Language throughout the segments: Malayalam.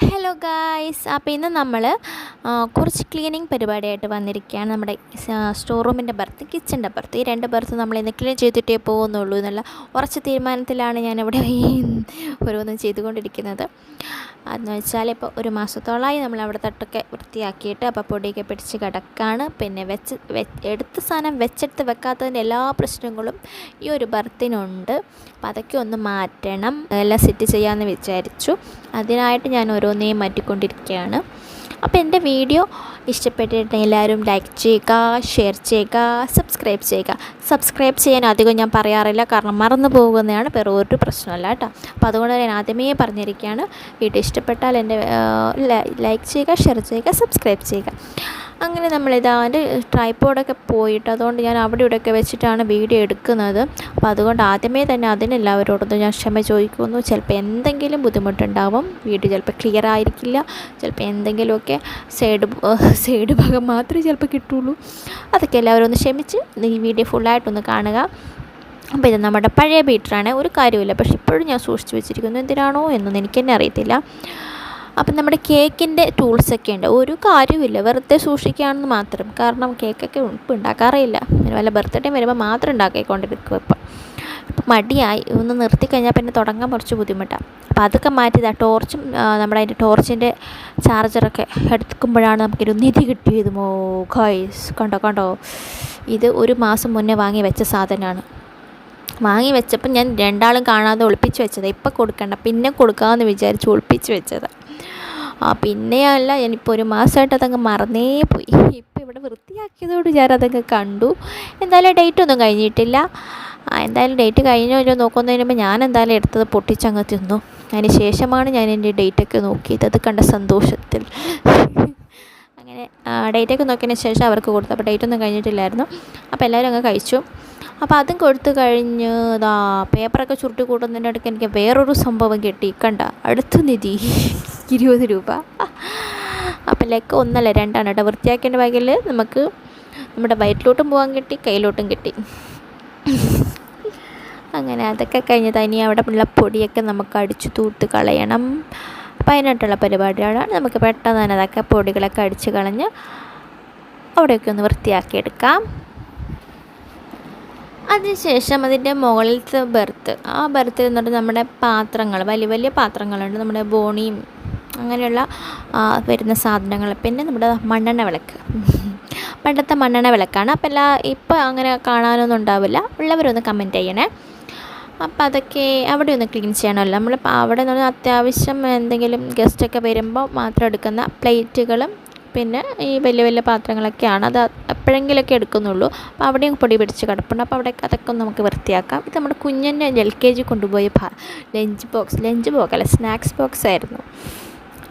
ഹലോ ഗായ്സ് അപ്പോൾ ഇന്ന് നമ്മൾ കുറച്ച് ക്ലീനിങ് പരിപാടിയായിട്ട് വന്നിരിക്കുകയാണ് നമ്മുടെ സ്റ്റോർ റൂമിന്റെ ബർത്ത് കിച്ചന്റെ ബർത്ത് ഈ രണ്ട് ബർത്ത് നമ്മൾ ഇന്ന് ക്ലീൻ ചെയ്തിട്ടേ പോകുന്നുള്ളൂ എന്നുള്ള ഉറച്ച തീരുമാനത്തിലാണ് ഞാനിവിടെ ഈ ഓരോന്നും ചെയ്തുകൊണ്ടിരിക്കുന്നത്. അതെന്ന് വെച്ചാൽ ഇപ്പോൾ ഒരു മാസത്തോളമായി നമ്മൾ അവിടെ തട്ടൊക്കെ വൃത്തിയാക്കിയിട്ട് അപ്പോൾ പൊടിയൊക്കെ പിടിച്ച് കിടക്കാണ്. പിന്നെ വെച്ച് എടുത്ത സാധനം വെച്ചെടുത്ത് വെക്കാത്തതിന്റെ എല്ലാ പ്രശ്നങ്ങളും ഈ ഒരു ബർത്തിനുണ്ട് അപ്പം അതൊക്കെ ഒന്ന് മാറ്റണം. എല്ലാം സെറ്റ് ചെയ്യാമെന്ന് വിചാരിച്ചു. അതിനായിട്ട് ഞാൻ ഓരോന്നേയും മാറ്റിക്കൊണ്ടിരിക്കുകയാണ്. അപ്പോൾ എന്റെ വീഡിയോ ഇഷ്ടപ്പെട്ടിട്ടുണ്ടെങ്കിൽ എല്ലാവരും ലൈക്ക് ചെയ്യുക ഷെയർ ചെയ്യുക സബ്സ്ക്രൈബ് ചെയ്യുക. സബ്സ്ക്രൈബ് ചെയ്യാൻ അധികം ഞാൻ പറയാറില്ല. കാരണം മറന്നു പോകുന്നതാണ് വേറെ ഒരു പ്രശ്നമല്ല കേട്ടോ. അപ്പോൾ അതുകൊണ്ട് ഞാൻ ആദ്യമേ പറഞ്ഞിരിക്കുകയാണ്. വീഡിയോ ഇഷ്ടപ്പെട്ടാൽ എന്റെ ലൈക്ക് ചെയ്യുക ഷെയർ ചെയ്യുക സബ്സ്ക്രൈബ് ചെയ്യുക. അങ്ങനെ നമ്മൾ ഇതാ എന്റെ ട്രൈപ്പോഡൊക്കെ പോയിട്ട് അതുകൊണ്ട് ഞാൻ അവിടെ ഇവിടെയൊക്കെ വെച്ചിട്ടാണ് വീഡിയോ എടുക്കുന്നത്. അപ്പോൾ അതുകൊണ്ട് ആദ്യമേ തന്നെ അതിനെല്ലാവരോടൊന്നും ഞാൻ ക്ഷമ ചോദിക്കുന്നു. ചിലപ്പോൾ എന്തെങ്കിലും ബുദ്ധിമുട്ടുണ്ടാവും. വീഡിയോ ചിലപ്പോൾ ക്ലിയർ ആയിരിക്കില്ല. ചിലപ്പോൾ എന്തെങ്കിലുമൊക്കെ സൈഡ് സൈഡ് ഭാഗം മാത്രമേ ചിലപ്പോൾ കിട്ടുള്ളൂ. അതൊക്കെ എല്ലാവരും ഒന്ന് ക്ഷമിച്ച് ഈ വീഡിയോ ഫുള്ളായിട്ടൊന്ന് കാണുക. അപ്പോൾ ഇത് നമ്മുടെ പഴയ ബീറ്ററാണ് ഒരു കാര്യമില്ല പക്ഷെ ഇപ്പോഴും ഞാൻ സൂക്ഷിച്ചു വെച്ചിരിക്കുന്നു. എന്തിനാണോ എന്നൊന്നും എനിക്ക് തന്നെ അറിയത്തില്ല. അപ്പം നമ്മുടെ കേക്കിന്റെ ടൂൾസൊക്കെ ഉണ്ട്. ഒരു കാര്യമില്ല വെറുതെ സൂക്ഷിക്കുകയാണെന്ന് മാത്രം. കാരണം കേക്കൊക്കെ ഇപ്പം ഉണ്ടാക്കാറില്ല വല്ല ബർത്ത്ഡേ വരുമ്പോൾ മാത്രം ഉണ്ടാക്കിക്കൊണ്ടിരിക്കും ഇപ്പം. ഇപ്പം മടിയായി. ഒന്ന് നിർത്തി കഴിഞ്ഞാൽ പിന്നെ തുടങ്ങാൻ കുറച്ച് ബുദ്ധിമുട്ടാണ് അപ്പോൾ അതൊക്കെ മാറ്റി മാറ്റിയതാണ് ടോർച്ചും നമ്മുടെ അതിന്റെ ടോർച്ചിന്റെ ചാർജറൊക്കെ എടുക്കുമ്പോഴാണ് നമുക്കൊരു നിധി കിട്ടിയത്. മോ ഗൈസ് കണ്ടോ കണ്ടോ? ഇത് ഒരു മാസം മുന്നേ വാങ്ങി വെച്ച സാധനമാണ്. വാങ്ങി വെച്ചപ്പോൾ ഞാൻ രണ്ടാളും കാണാതെ ഒളിപ്പിച്ച് വെച്ചത്. ഇപ്പം കൊടുക്കണ്ട. പിന്നെ കൊടുക്കാമെന്ന് വിചാരിച്ച് ഒളിപ്പിച്ച് വെച്ചത്. പിന്നെയല്ല ഞാനിപ്പോൾ ഒരു മാസമായിട്ട് അതങ്ങ് മറന്നേ പോയി. ഇപ്പോൾ ഇവിടെ വൃത്തിയാക്കിയതോട് ഞാൻ അതങ്ങ് കണ്ടു. എന്തായാലും ഡേറ്റ് ഒന്നും കഴിഞ്ഞിട്ടില്ല. എന്തായാലും ഡേറ്റ് കഴിഞ്ഞോ ഇല്ലോ നോക്കുന്നതിന് മുമ്പ് ഞാൻ എന്തായാലും എടുത്തത് പൊട്ടിച്ചങ്ങ് തിന്നു. അതിന് ശേഷമാണ് ഞാൻ എന്റെ ഡേറ്റൊക്കെ നോക്കിയത്. അത് കണ്ട സന്തോഷത്തിൽ. അങ്ങനെ ഡേറ്റൊക്കെ നോക്കിയതിന് ശേഷം അവർക്ക് കൊടുത്തു അപ്പോൾ ഡേറ്റ് ഒന്നും കഴിഞ്ഞിട്ടില്ലായിരുന്നു. അപ്പോൾ എല്ലാവരും അങ്ങ് കഴിച്ചു. അപ്പോൾ അതും കൊടുത്തു കഴിഞ്ഞ് ഇതാ പേപ്പറൊക്കെ ചുരുട്ടി കൂട്ടുന്നതിന്റെ ഇടയ്ക്ക് എനിക്ക് വേറൊരു സംഭവം കിട്ടി. കണ്ട അടുത്ത നിധി. ഇരുപത് രൂപ. അപ്പം ലെക്ക് ഒന്നല്ല രണ്ടാണ് കേട്ടോ. വൃത്തിയാക്കേണ്ട ബാഗിൽ നമുക്ക് നമ്മുടെ വയറ്റിലോട്ടും പോകാൻ കിട്ടി കയ്യിലോട്ടും കിട്ടി. അങ്ങനെ അതൊക്കെ കഴിഞ്ഞ് തനി അവിടെ ഉള്ള പൊടിയൊക്കെ നമുക്ക് അടിച്ചു തൂത്ത് കളയണം. അപ്പം അതിനായിട്ടുള്ള പരിപാടിയാണ് നമുക്ക് പെട്ടെന്ന് തന്നെ അതൊക്കെ പൊടികളൊക്കെ അടിച്ച് കളഞ്ഞ് അവിടെയൊക്കെ ഒന്ന് വൃത്തിയാക്കിയെടുക്കാം അതിനുശേഷം അതിന്റെ മുകളിലത്തെ ബെർത്ത് ആ ബെർത്തിൽ നിന്നിട്ട് നമ്മുടെ പാത്രങ്ങൾ വലിയ വലിയ പാത്രങ്ങളുണ്ട്. നമ്മുടെ ബോണിയും അങ്ങനെയുള്ള വരുന്ന സാധനങ്ങൾ. പിന്നെ നമ്മുടെ മണ്ണെണ്ണ വിളക്ക്. പണ്ടത്തെ മണ്ണെണ്ണ വിളക്കാണ്. അപ്പം എല്ലാ ഇപ്പം അങ്ങനെ കാണാനൊന്നും ഉണ്ടാവില്ല. ഉള്ളവരൊന്ന് കമന്റ് ചെയ്യണേ. അപ്പം അതൊക്കെ അവിടെ ഒന്ന് ക്ലീൻ ചെയ്യണമല്ലോ. നമ്മൾ അവിടെ നിന്ന് അത്യാവശ്യം എന്തെങ്കിലും ഗസ്റ്റൊക്കെ വരുമ്പോൾ മാത്രം എടുക്കുന്ന പ്ലേറ്റുകളും പിന്നെ ഈ വലിയ വലിയ പാത്രങ്ങളൊക്കെയാണ്. അത് എപ്പോഴെങ്കിലുമൊക്കെ എടുക്കുന്നുള്ളൂ. അപ്പോൾ അവിടെയും പൊടി പിടിച്ച് കിടപ്പുണ്ട്. അപ്പോൾ അവിടെ അതൊക്കെ നമുക്ക് വൃത്തിയാക്കാം. ഇത് നമ്മുടെ കുഞ്ഞിന്റെ എൽ കെ ജി കൊണ്ടുപോയ ലഞ്ച് ബോക്സ് ലഞ്ച് ബോക്സ് അല്ല സ്നാക്സ് ബോക്സ് ആയിരുന്നു.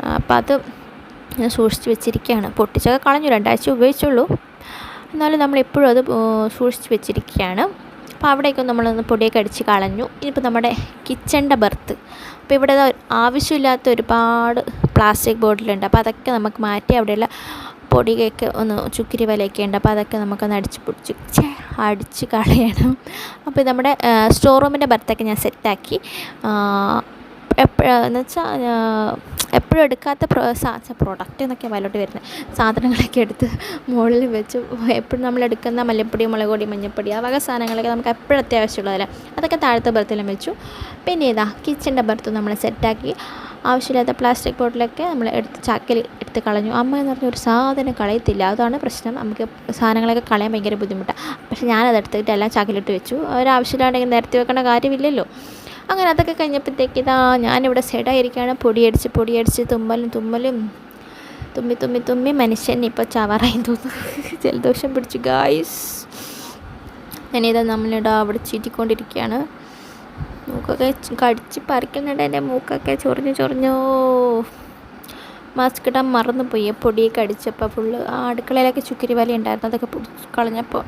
അപ്പോൾ അത് ഞാൻ സൂക്ഷിച്ച് വെച്ചിരിക്കുകയാണ്. പൊട്ടിച്ചൊക്കെ കളഞ്ഞു രണ്ടാഴ്ച ഉപയോഗിച്ചുള്ളൂ. എന്നാലും നമ്മൾ എപ്പോഴും അത് സൂക്ഷിച്ച് വെച്ചിരിക്കുകയാണ്. അപ്പോൾ അവിടേക്കും നമ്മളൊന്ന് പൊടിയൊക്കെ അടിച്ച് കളഞ്ഞു. ഇനിയിപ്പോൾ നമ്മുടെ കിച്ചണിന്റെ ബർത്ത്. അപ്പോൾ ഇവിടെ ആവശ്യമില്ലാത്ത ഒരുപാട് പ്ലാസ്റ്റിക് ബോട്ടിലുണ്ട്. അപ്പോൾ അതൊക്കെ നമുക്ക് മാറ്റി അവിടെയുള്ള പൊടിയൊക്കെ ഒന്ന് ചുക്കിരി വലയൊക്കെ ഉണ്ട്. അപ്പോൾ അതൊക്കെ നമുക്കൊന്ന് അടിച്ച് പൊടിച്ച് അടിച്ച് കളയണം. അപ്പോൾ നമ്മുടെ സ്റ്റോർ റൂമിന്റെ ബർത്തൊക്കെ ഞാൻ സെറ്റാക്കി. എപ്പോഴെന്ന് വെച്ചാൽ എപ്പോഴും എടുക്കാത്ത പ്രോ പ്രൊഡക്റ്റ് എന്നൊക്കെ വലോട്ട് വരുന്നത്. സാധനങ്ങളൊക്കെ എടുത്ത് മുകളിൽ വെച്ച് എപ്പോഴും നമ്മൾ എടുക്കുന്ന മല്ലിപ്പൊടി മുളക് പൊടി മഞ്ഞൾപ്പൊടി ആ വക സാധനങ്ങളൊക്കെ നമുക്ക് എപ്പോഴും അത്യാവശ്യമുള്ളതല്ല? അതൊക്കെ താഴത്തെ ബർത്തിലും വെച്ചു. പിന്നെ ഇതാ കിച്ചന്റെ ബർത്ത് നമ്മൾ സെറ്റാക്കി. ആവശ്യമില്ലാത്ത പ്ലാസ്റ്റിക് ബോട്ടിലൊക്കെ നമ്മൾ എടുത്ത് ചാക്കിൽ എടുത്ത് കളഞ്ഞു. അമ്മ എന്ന് പറഞ്ഞ ഒരു സാധനം കളയത്തില്ല. അതാണ് പ്രശ്നം. നമുക്ക് സാധനങ്ങളൊക്കെ കളയാൻ ഭയങ്കര ബുദ്ധിമുട്ടാണ് പക്ഷേ ഞാനത് എടുത്തിട്ട് എല്ലാം ചാക്കിലിട്ട് വെച്ചു. ഒരാവശ്യമില്ലാണ്ടെങ്കിൽ നേരത്തെ വെക്കേണ്ട കാര്യമില്ലല്ലോ. അങ്ങനെ അതൊക്കെ കഴിഞ്ഞപ്പോഴത്തേക്ക് ഇതാ ഞാനിവിടെ സെഡായിരിക്കുകയാണ് പൊടിയടിച്ച് പൊടിയടിച്ച് തുമ്മലും തുമ്മലും. തുമ്മി തുമ്മി തുമ്മി മനുഷ്യൻ ഇപ്പോൾ ചവറായി തോന്നുന്നു. ജലദോഷം പിടിച്ചു ഗായ്സ് ഞാനിതാ നമ്മളിടാ അവിടെ ചീറ്റിക്കൊണ്ടിരിക്കുകയാണ്. മൂക്കൊക്കെ കടിച്ച് പറിക്കുന്നുണ്ട് എന്റെ മൂക്കൊക്കെ. ചൊറിഞ്ഞു ചൊറിഞ്ഞോ. മാസ്ക് ഇടാൻ മറന്നുപോയി. പൊടിയൊക്കെ അടിച്ചപ്പോൾ ഫുള്ള് ആ അടുക്കളയിലൊക്കെ ചുക്കിരി വലയുണ്ടായിരുന്നു. അതൊക്കെ കളഞ്ഞപ്പോൾ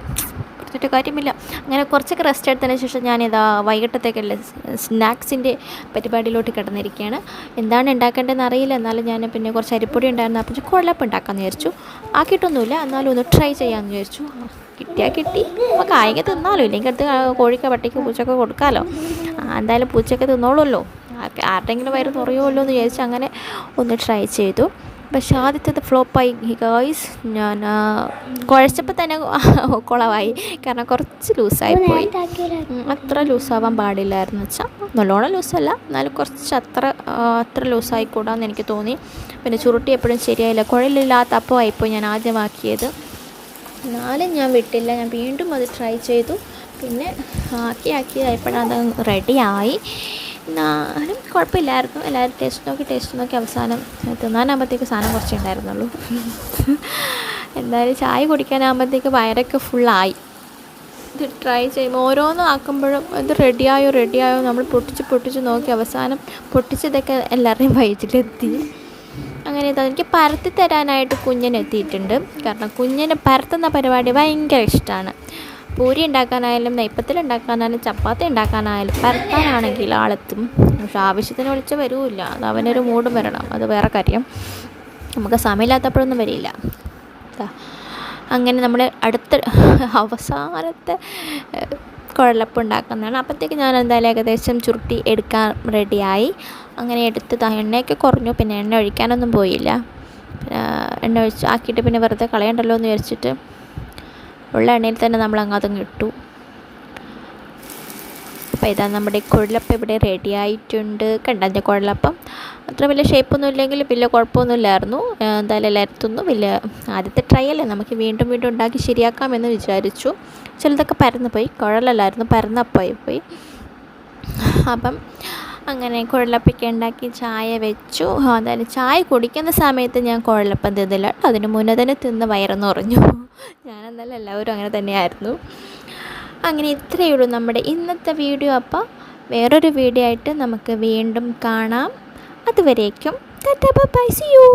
കൊടുത്തിട്ട് കാര്യമില്ല. അങ്ങനെ കുറച്ചൊക്കെ റെസ്റ്റ് എടുത്തതിന് ശേഷം ഞാൻ ഞാനിതാ വൈകിട്ടത്തേക്കല്ലേ സ്നാക്സിന്റെ പരിപാടിയിലോട്ട് കിടന്നിരിക്കുകയാണ് എന്താണ് ഉണ്ടാക്കേണ്ടതെന്ന് അറിയില്ല. എന്നാലും ഞാൻ പിന്നെ കുറച്ച് അരിപ്പൊടി ഉണ്ടായിരുന്നു. അപ്പം കുഴപ്പം ഉണ്ടാക്കാമെന്ന് വിചാരിച്ചു. ആക്കിയിട്ടൊന്നുമില്ല. എന്നാലും ഒന്ന് ട്രൈ ചെയ്യാമെന്ന് വിചാരിച്ചു. കിട്ടിയാൽ കിട്ടി. അപ്പോൾ കായിക തിന്നാലോ? ഇല്ലെങ്കിൽ അടുത്ത് കോഴിക്ക പട്ടിക്ക് പൂച്ചയൊക്കെ കൊടുക്കാമല്ലോ എന്തായാലും പൂച്ചയൊക്കെ തിന്നോളുമല്ലോ. ആരുടെങ്കിലും വയറ് നിറയുമല്ലോ എന്ന് വിചാരിച്ച് അങ്ങനെ ഒന്ന് ട്രൈ ചെയ്തു. പക്ഷെ ആദ്യത്തേത് ഫ്ലോപ്പായി. ഗോയ്സ് ഞാൻ കുഴച്ചപ്പോൾ തന്നെ കുളമായി കാരണം കുറച്ച് ലൂസായി പോയി. അത്ര ലൂസാവാൻ പാടില്ലായിരുന്നു വെച്ചാൽ നല്ലോണം ലൂസല്ല. എന്നാലും കുറച്ച് അത്ര അത്ര ലൂസായിക്കൂടാന്ന് എനിക്ക് തോന്നി. പിന്നെ ചുരുട്ടി എപ്പോഴും ശരിയായില്ല. കുഴലില്ലാത്ത അപ്പമായിപ്പോയി ഞാൻ ആദ്യമാക്കിയത്. എന്നാലും ഞാൻ വിട്ടില്ല. ഞാൻ വീണ്ടും അത് ട്രൈ ചെയ്തു. പിന്നെ ആക്കി ആക്കി ആയപ്പോഴത് റെഡിയായി എന്നാലും കുഴപ്പമില്ലായിരുന്നു. എല്ലാവരും ടേസ്റ്റ് നോക്കി ടേസ്റ്റ് നോക്കി അവസാനം തിന്നാനാകുമ്പോഴത്തേക്ക് സാധനം കുറച്ചേ ഉണ്ടായിരുന്നുള്ളൂ. എന്തായാലും ചായ കുടിക്കാനാകുമ്പോഴത്തേക്ക് വയറൊക്കെ ഫുള്ളായി ഇത് ട്രൈ ചെയ്യുമ്പോൾ ഓരോന്നും ആക്കുമ്പോഴും ഇത് റെഡിയായോ റെഡിയായോ നമ്മൾ പൊട്ടിച്ച് പൊട്ടിച്ച് നോക്കി അവസാനം പൊട്ടിച്ചതൊക്കെ എല്ലാവരുടെയും വയറ്റിലെത്തി. അങ്ങനെ ഇത് എനിക്ക് പരത്തി തരാനായിട്ട് കുഞ്ഞനെത്തിയിട്ടുണ്ട് കാരണം കുഞ്ഞിനെ പരത്തുന്ന പരിപാടി ഭയങ്കര ഇഷ്ടമാണ് പൂരി ഉണ്ടാക്കാനായാലും നെയ്പ്പത്തിൽ ഉണ്ടാക്കാനായാലും ചപ്പാത്തി ഉണ്ടാക്കാനായാലും പരത്താനാണെങ്കിൽ ആളെത്തും. പക്ഷെ ആവശ്യത്തിന് വിളിച്ച് വരുമില്ല അത് അവനൊരു മൂടും വരണം. അത് വേറെ കാര്യം. നമുക്ക് സമയമില്ലാത്തപ്പോഴൊന്നും വരില്ല. അങ്ങനെ നമ്മൾ അടുത്ത അവസാനത്തെ കുഴലപ്പം ഉണ്ടാക്കുന്നതാണ്. അപ്പോഴത്തേക്ക് ഞാൻ എന്തായാലും ഏകദേശം ചുരുട്ടി എടുക്കാൻ റെഡിയായി അങ്ങനെ എടുത്ത് എണ്ണയൊക്കെ കുറഞ്ഞു. പിന്നെ എണ്ണ ഒഴിക്കാനൊന്നും പോയില്ല. എണ്ണ ഒഴിച്ച് ആക്കിയിട്ട് പിന്നെ വെറുതെ കളയണ്ടല്ലോ എന്ന് വിചാരിച്ചിട്ട് ഉള്ള എണ്ണയിൽ തന്നെ നമ്മൾ അങ്ങോട്ടങ്ങ് ഇട്ടു. അപ്പോൾ ഇതാ നമ്മുടെ കുഴലപ്പം ഇവിടെ റെഡി ആയിട്ടുണ്ട്. കണ്ടതിന്റെ കുഴലപ്പം. അത്ര വലിയ ഷേപ്പൊന്നും ഇല്ലെങ്കിൽ വലിയ കുഴപ്പമൊന്നുമില്ലായിരുന്നു. എന്തായാലും എല്ലായിടത്തൊന്നും വലിയ ആദ്യത്തെ ട്രൈ അല്ലേ? നമുക്ക് വീണ്ടും വീണ്ടും ഉണ്ടാക്കി ശരിയാക്കാമെന്ന് വിചാരിച്ചു. ചിലതൊക്കെ പരന്നു പോയി കുഴലല്ലായിരുന്നു. പരന്നപ്പോയി. പോയി അപ്പം അങ്ങനെ കുഴലപ്പൊക്കെ ഉണ്ടാക്കി ചായ വെച്ചു. അതായത് ചായ കുടിക്കുന്ന സമയത്ത് ഞാൻ കുഴലപ്പം തിന്നില്ല കേട്ടോ. അതിന് മുന്നേ തന്നെ തിന്ന് വയറെന്ന് പറഞ്ഞു ഞാനെന്നല്ല എല്ലാവരും അങ്ങനെ തന്നെയായിരുന്നു. അങ്ങനെ ഇത്രയേ ഉള്ളൂ നമ്മുടെ ഇന്നത്തെ വീഡിയോ. അപ്പോൾ വേറൊരു വീഡിയോ ആയിട്ട് നമുക്ക് വീണ്ടും കാണാം. അതുവരേക്കും ബൈ സി യു.